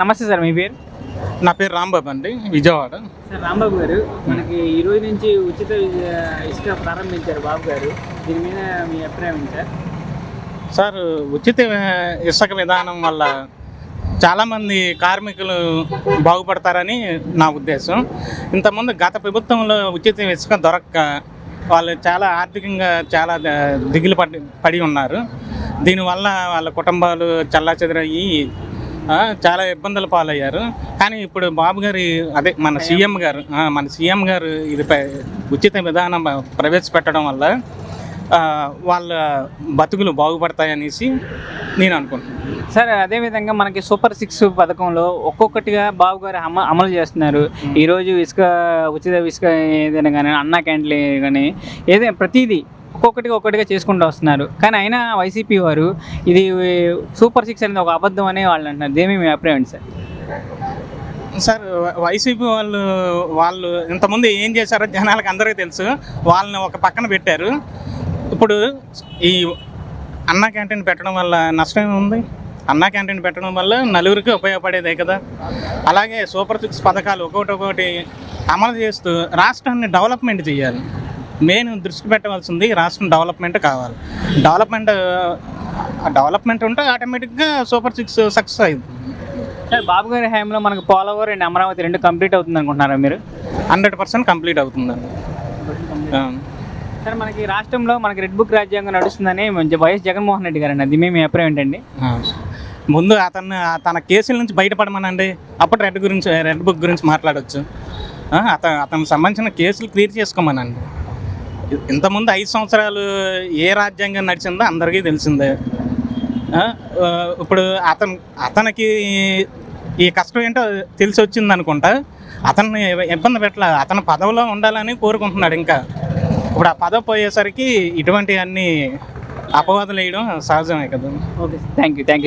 నమస్తే సార్ మీ పేరు? నా పేరు రాంబాబు అండి విజయవాడ. సార్ రాంబాబు గారు మనకి ఈ రోజు నుంచి ఉచిత ఇసుక ప్రారంభించారు బాబు గారు. దీని మీద మీ అభిప్రాయం ఏంటి సార్? సార్ ఉచిత ఇసుక విధానం వల్ల చాలామంది కార్మికులు బాగుపడతారని నా ఉద్దేశం. ఇంతకుముందు గత ప్రభుత్వంలో ఉచిత ఇసుక దొరక్క వాళ్ళు చాలా ఆర్థికంగా చాలా దిగులు పడి పడి ఉన్నారు. దీనివల్ల వాళ్ళ కుటుంబాలు చల్లాచెదరయ్యి చాలా ఇబ్బందులు పాలయ్యారు. కానీ ఇప్పుడు బాబు గారి అదే మన సీఎం గారు మన సీఎం గారు ఇది ఉచిత విధానం ప్రవేశపెట్టడం వల్ల వాళ్ళ బతుకులు బాగుపడతాయనేసి నేను అనుకుంటున్నాను. సార్ అదేవిధంగా మనకి సూపర్ సిక్స్ పథకంలో ఒక్కొక్కటిగా బాబు గారు అమ అమలు చేస్తున్నారు. ఈరోజు ఇసుక ఉచిత ఇసుక ఏదైనా కానీ అన్నా క్యాంటీన్ కానీ ఏదైనా ప్రతిదీ ఒక్కొక్కటిగా ఒక్కొక్కటిగా చేసుకుంటూ వస్తున్నారు. కానీ అయినా వైసీపీ వారు ఇది సూపర్ సిక్స్ అనేది ఒక అబద్ధం అనే వాళ్ళు అంటున్నారు. దేని మీ అభిప్రాయం సార్? సార్ వైసీపీ వాళ్ళు వాళ్ళు ఇంతకుముందు ఏం చేశారో జనాలకు అందరికీ తెలుసు. వాళ్ళని ఒక పక్కన పెట్టారు. ఇప్పుడు ఈ అన్నా క్యాంటీన్ పెట్టడం వల్ల నష్టం ఏముంది? అన్నా క్యాంటీన్ పెట్టడం వల్ల నలుగురికి ఉపయోగపడేదే కదా. అలాగే సూపర్ సిక్స్ పథకాలు ఒక్కొక్కటి ఒకటి అమలు చేస్తూ రాష్ట్రాన్ని డెవలప్మెంట్ చేయాలి. మెయిన్ దృష్టి పెట్టవలసింది రాష్ట్రం డెవలప్మెంట్ కావాలి. డెవలప్మెంట్ డెవలప్మెంట్ ఉంటే ఆటోమేటిక్గా సూపర్ సిక్స్ సక్సెస్ అయింది సార్ బాబు గారి హయాంలో మనకు పోలవరం అండ్ అమరావతి రెండు కంప్లీట్ అవుతుంది అనుకుంటున్నారా మీరు? హండ్రెడ్ పర్సెంట్ కంప్లీట్ అవుతుందండి. సార్ మనకి రాష్ట్రంలో మనకి రెడ్ బుక్ రాజ్యాంగం నడుస్తుందని మంచి వైఎస్ జగన్మోహన్ రెడ్డి గారు అండి అది మీ అభిప్రాయం ఏంటండి. ముందు అతన్ని ఆ తన కేసుల నుంచి బయటపడమనండి. అప్పుడు రెడ్ గురించి రెడ్ బుక్ గురించి మాట్లాడవచ్చు ఆ, అత అతనికి సంబంధించిన కేసులు క్లియర్ చేసుకోమనండి. ఇంతకుముందు ఐదు సంవత్సరాలు ఏ రాజ్యాంగం నడిచిందో అందరికీ తెలిసిందే. ఇప్పుడు అతను అతనికి ఈ కష్టం ఏంటో తెలిసి వచ్చింది అనుకుంటా. అతన్ని ఇబ్బంది పెట్టలే అతను పదవిలో ఉండాలని కోరుకుంటున్నాడు ఇంకా. ఇప్పుడు ఆ పదవి పోయేసరికి ఇటువంటి అన్ని అపవాదులు వేయడం సహజమే కదా. Okay thank you thank you